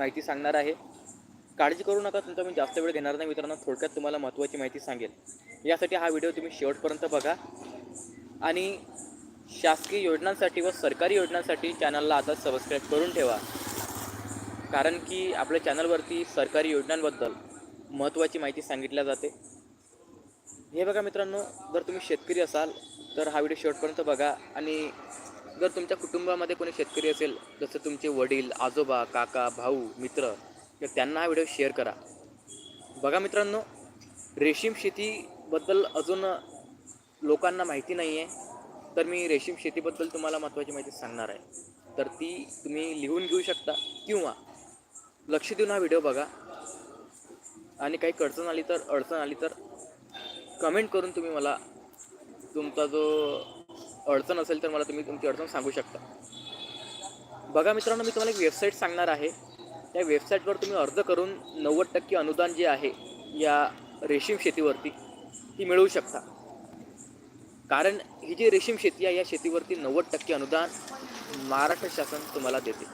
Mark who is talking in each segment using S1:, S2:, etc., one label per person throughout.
S1: माहिती सांगणार आहे. काळजी करू नका तुमचा मी जास्त वेळ घेणार नाही मित्रांनो थोडक्यात तुम्हाला महत्त्वाची माहिती सांगेल. यासाठी हा व्हिडिओ तुम्ही शेवटपर्यंत बघा. आणि शासकीय योजनांसाठी व सरकारी योजनांसाठी चॅनलला आता सबस्क्राईब करून ठेवा. कारण की आपल्या चॅनलवरती सरकारी योजनांबद्दल महत्त्वाची माहिती सांगितल्या जाते. हे बघा मित्रांनो जर तुम्ही शेतकरी असाल तर हा व्हिडिओ शेवटपर्यंत बघा. आणि जर तुमच्या कुटुंबामध्ये कोणी शेतकरी असेल जसं तुमचे वडील आजोबा काका भाऊ मित्र तर त्यांना हा व्हिडिओ शेअर करा. बघा मित्रांनो रेशीम शेतीबद्दल अजून लोकांना माहिती नाही आहे तर मी रेशीम शेतीबद्दल तुम्हाला महत्त्वाची माहिती सांगणार आहे. तर ती तुम्ही लिहून घेऊ शकता किंवा लक्ष देऊन हा व्हिडिओ बघा. आणि काही अडचण आली तर अडचण आली तर कमेंट करून तुम्ही मला तुमचा जो अडचण असेल तर मला तुम्ही तुमची अडचण सांगू शकता. बघा मित्रांनो मी तुम्हाला एक वेबसाईट सांगणार आहे. त्या वेबसाईटवर तुम्ही अर्ज करून नव्वद टक्के अनुदान जे आहे या रेशीम शेतीवरती ती मिळवू शकता. कारण ही जी रेशीम शेती आहे या शेतीवरती नव्वद टक्के अनुदान महाराष्ट्र शासन तुम्हाला देते.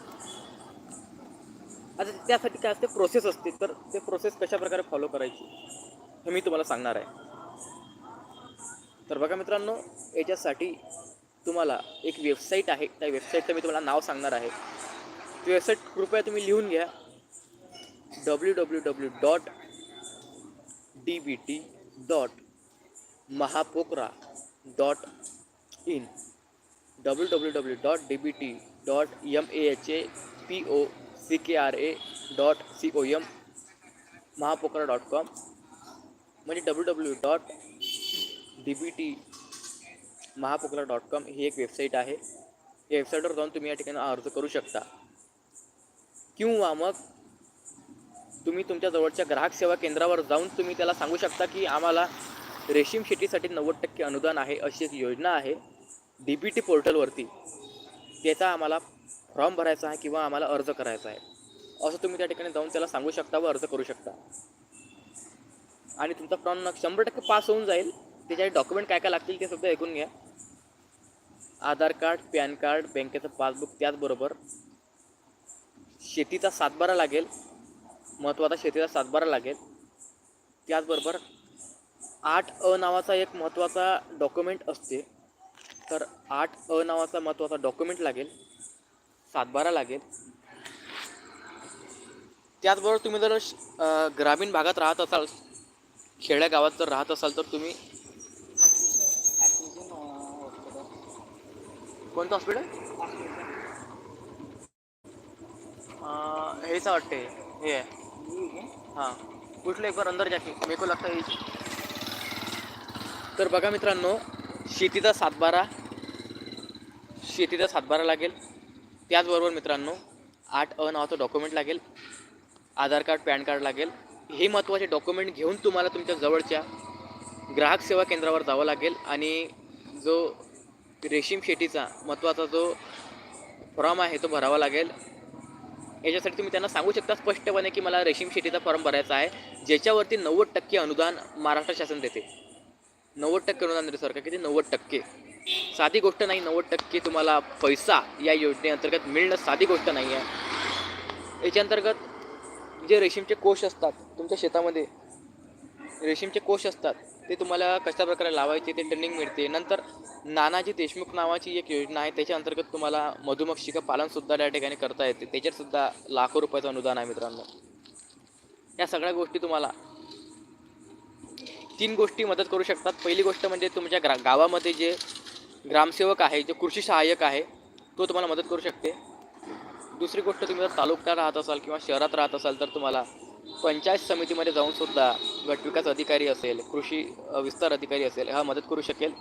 S1: आता त्यासाठी काय असते प्रोसेस असते. तर ते प्रोसेस कशा प्रकारे फॉलो करायची हे मी तुम्हाला सांगणार आहे. तर बघा मित्रांनो याच्यासाठी तुम्हाला एक वेबसाईट आहे. त्या वेबसाईटचं मी तुम्हाला नाव सांगणार आहे. ती वेबसाईट कृपया तुम्ही लिहून घ्या. W W W dot D B T dot Mahapocra dot in W W W dot D B T dot M A H A P O C K R A dot C O M Mahapocra dot com म्हणजे W W dot D B T Mahapocra dot com ही एक website आहे. या वेबसाईटवर जाऊन तुम्ही या ठिकाणी अर्ज करू शकता. किंवा मग तुम्ही तुमच्या जवळच्या ग्राहक सेवा केंद्रावर जाऊन तुम्ही त्याला सांगू शकता की आम्हाला रेशीम शेतीसाठी नव्वद टक्के अनुदान आहे अशी एक योजना आहे. डी बी टी पोर्टलवरती त्याचा आम्हाला फॉर्म भरायचा आहे किंवा आम्हाला अर्ज करायचा आहे. असं तुम्ही त्या ठिकाणी जाऊन त्याला सांगू शकता व अर्ज करू शकता. आणि तुमचा फॉर्म शंभर टक्के पास होऊन जाईल. त्याच्यासाठी डॉक्युमेंट काय काय लागतील ते सुद्धा ऐकून घ्या. आधार कार्ड पॅन कार्ड बँकेचं पासबुक त्याचबरोबर शेतीचा सातबारा लागेल. महत्त्वाचा शेतीचा सातबारा लागेल. त्याचबरोबर आठ अ नावाचा एक महत्त्वाचा डॉक्युमेंट असते. तर आठ अ नावाचा महत्त्वाचा डॉक्युमेंट लागेल. सातबारा लागेल. त्याचबरोबर तुम्ही जर श- ग्रामीण भागात राहत असाल खेड्या गावात जर राहत असाल तर तुम्ही कोणतं हॉस्पिटल हेच वाटते हे. आहे हां. कुठलं एक बार अंदर जाके मेरे को लगता तर बघा मित्रांनो शेतीचा सातबारा शेतीचा सातबारा लागेल. त्याचबरोबर मित्रांनो आठ अ नावाचं डॉक्युमेंट लागेल. आधार कार्ड पॅन कार्ड लागेल. हे महत्त्वाचे डॉक्युमेंट घेऊन तुम्हाला तुमच्या जवळच्या ग्राहक सेवा केंद्रावर जावं लागेल. आणि जो रेशीम शेतीचा महत्त्वाचा जो फॉर्म आहे तो भरावा लागेल. याच्यासाठी तुम्ही त्यांना सांगू शकता स्पष्टपणे की मला रेशीम शेतीचा फॉर्म भरायचा आहे ज्याच्यावरती नव्वद टक्के अनुदान महाराष्ट्र शासन देते. नव्वद टक्के अनुदान देते सरकार किती? नव्वद टक्के. साधी गोष्ट नाही नव्वद टक्के तुम्हाला पैसा या योजनेअंतर्गत मिळणं साधी गोष्ट नाही आहे. याच्याअंतर्गत जे रेशीमचे कोष असतात तुमच्या शेतामध्ये रेशीमचे कोष असतात ते तुम्हाला कशा प्रकारे लावायचे ते ट्रेनिंग मिळते. नंतर नानाजी देशमुख नावाची एक योजना आहे त्याच्या अंतर्गत तुम्हाला मधुमक्षिका पालनसुद्धा त्या ठिकाणी करता येते. त्याच्यातसुद्धा लाखो रुपयाचं अनुदान आहे मित्रांनो. या सगळ्या गोष्टी तुम्हाला तीन गोष्टी मदत करू शकतात. पहिली गोष्ट म्हणजे तुमच्या ग्रा गावामध्ये जे ग्रामसेवक आहे जो कृषी सहाय्यक आहे तो तुम्हाला मदत करू शकते. दुसरी गोष्ट तुम्ही जर तालुक्यात राहत असाल किंवा शहरात राहत असाल तर तुम्हाला पंचायत समितीमध्ये जाऊन सुद्धा गटविकास अधिकारी असेल कृषी विस्तार अधिकारी असेल हा मदत करू शकेल?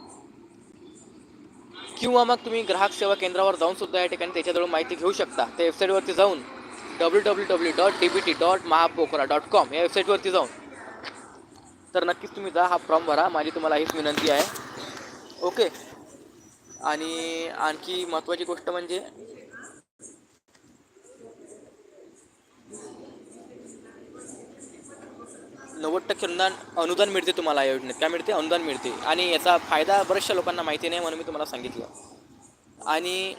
S1: किंवा मग तुम्ही ग्राहक सेवा केंद्रावर जाऊन सुद्धा या ठिकाणी त्याच्याजवळ माहिती घेऊ शकता. त्या वेबसाईटवरती जाऊन W W W dot D B T dot Mahapocra dot com या वेबसाईटवरती जाऊन. तर नक्कीच तुम्ही जा हा फॉर्म भरा. माझी तुम्हाला हीच विनंती आहे. ओके आणि आणखी महत्त्वाची गोष्ट म्हणजे नव्वद टक्के अनुदान अनुदान मिळते तुम्हाला या योजनेत. काय मिळते? अनुदान मिळते. आणि याचा फायदा बऱ्याचशा लोकांना माहिती नाही म्हणून मी तुम्हाला सांगितलं. आणि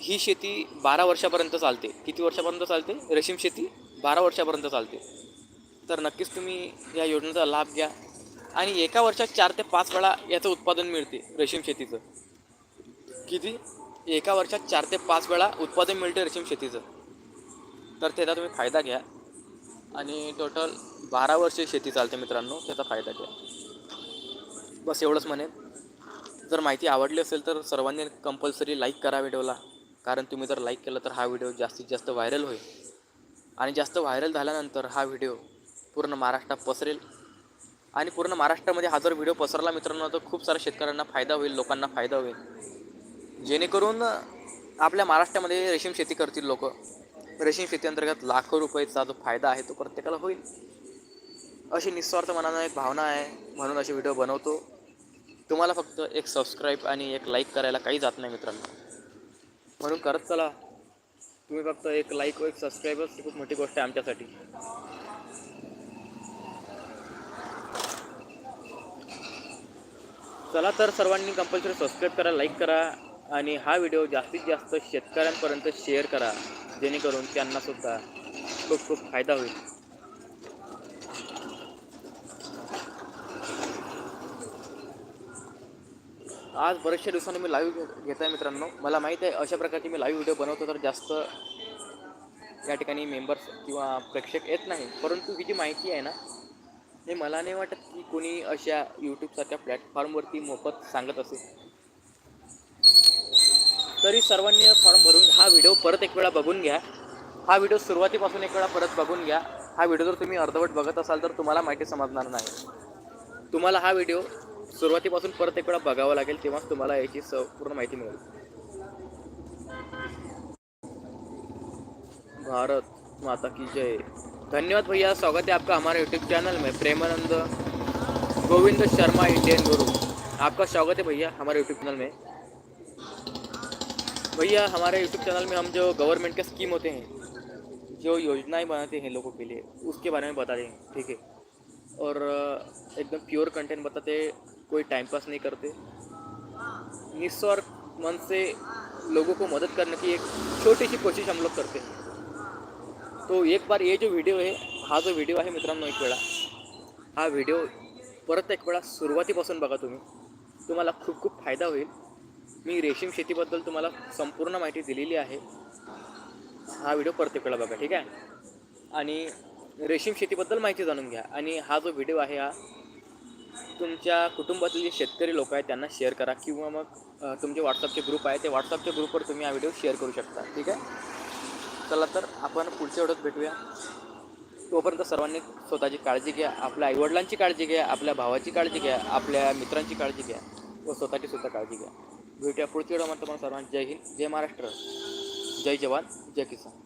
S1: ही शेती बारा वर्षापर्यंत चालते. किती वर्षापर्यंत चालते? रेशीम शेती बारा वर्षापर्यंत चालते. तर नक्कीच तुम्ही या योजनेचा लाभ घ्या. आणि एका वर्षात चार ते पाच वेळा याचं उत्पादन मिळते रेशीम शेतीचं. किती? एका वर्षात चार ते पाच वेळा उत्पादन मिळते रेशीम शेतीचं. तर त्याचा तुम्ही फायदा घ्या. आणि टोटल बारा वर्षे शेती चालते मित्रांनो त्याचा फायदा घ्या. बस एवढंच म्हणेन जर माहिती आवडली असेल तर सर्वांनी कंपल्सरी लाईक करा व्हिडिओला. कारण तुम्ही जर लाईक केलं तर हा व्हिडिओ जास्तीत जास्त व्हायरल होईल. आणि जास्त व्हायरल झाल्यानंतर हा व्हिडिओ पूर्ण महाराष्ट्रात पसरेल. आणि पूर्ण महाराष्ट्रामध्ये हा जर व्हिडिओ पसरला मित्रांनो तर खूप साऱ्या शेतकऱ्यांना फायदा होईल लोकांना फायदा होईल. जेणेकरून आपल्या महाराष्ट्रामध्ये रेशीम शेती करतील लोक. रेशीम शेती अंतर्गत लाखो रुपयाचा जो फायदा आहे तो प्रत्येकाला होईल. अशी निस्वार्थ मनानं एक भावना आहे म्हणून असे व्हिडिओ बनवतो. तुम्हाला फक्त एक सबस्क्राईब आणि एक लाईक करायला काही जात नाही मित्रांनो. म्हणून करत चला. तुम्ही फक्त एक लाईक व एक सबस्क्राईबच खूप मोठी गोष्ट आहे आमच्यासाठी. चला तर सर्वांनी कंपल्सरी सबस्क्राईब करा लाईक करा आणि हा व्हिडिओ जास्तीत जास्त शेतकऱ्यांपर्यंत शेअर करा जेणेकरून त्यांनासुद्धा खूप खूप फायदा होईल. आज बऱ्याचशा दिवसांनी मी लाईव्ह घेत आहे मित्रांनो. मला माहीत आहे अशा प्रकारचे मी लाईव्ह व्हिडिओ बनवतो तर जास्त या ठिकाणी मेंबर्स किंवा प्रेक्षक येत नाही. परंतु ही जी माहिती आहे ना हे मला नाही वाटत की कोणी अशा यूट्यूबसारख्या प्लॅटफॉर्मवरती मोफत सांगत असेल. तरी सर्वांनी फॉर्म भरून हा व्हिडिओ परत एक वेळा बघून घ्या. हा व्हिडिओ सुरुवातीपासून एक वेळा परत बघून घ्या. हा व्हिडिओ जर तुम्ही अर्धवट बघत असाल तर तुम्हाला माहिती समजणार नाही. तुम्हाला हा व्हिडिओ सुरुवातीपासून परत एक वेळा बघावा लागेल तेव्हाच तुम्हाला याची पूर्ण माहिती मिळेल. भारत माता की जय. धन्यवाद भैया, स्वागत है आपका हमारे यूट्यूब चैनल में, प्रेमानंद गोविंद शर्मा इंडियन गुरु आपका स्वागत है भैया हमारे यूट्यूब चैनल में. भैया, हमारे यूट्यूब चैनल में हम जो गवर्नमेंट के स्कीम होते हैं, जो योजनाएँ बनाते हैं लोगों के लिए, उसके बारे में बता रहे हैं ठीक है? और, एकदम प्योर कंटेंट बताते कोई टाइम पास नहीं करते। निस्वार्थ मन से लोगों को मदद करने की एक छोटी सी कोशिश हम लोग करते हैं। तो एक बार ये जो व्हिडिओ आहे हा जो व्हिडिओ आहे मित्रांनो एक वेळा हा व्हिडिओ परत एक वेळा सुरुवातीपासून बघा तुम्ही. तुम्हाला खूप खूप फायदा होईल. मी रेशीम शेतीबद्दल तुम्हाला संपूर्ण माहिती दिलेली आहे. हा व्हिडिओ परत एक वेळा बघा ठीक आहे? आणि रेशीम शेतीबद्दल माहिती जाणून घ्या. आणि हा जो व्हिडिओ आहे हा तुमच्या कुटुंबातील जे शेतकरी लोक आहेत त्यांना शेअर करा किंवा मग तुमचे व्हॉट्सअपचे ग्रुप आहे ते व्हॉट्सअपच्या ग्रुपवर तुम्ही हा व्हिडिओ शेअर करू शकता ठीक आहे? चला तर आपण पुढच्या वेळेस भेटूया. तोपर्यंत सर्वांनी स्वतःची काळजी घ्या आपल्या आईवडिलांची काळजी घ्या आपल्या भावाची काळजी घ्या आपल्या मित्रांची काळजी घ्या व स्वतःची सुद्धा काळजी घ्या. भेटूया पुढच्या व्हिडिओमध्ये तुम्हाला सर्वांना. जय हिंद जय महाराष्ट्र जय जवान जय किसान.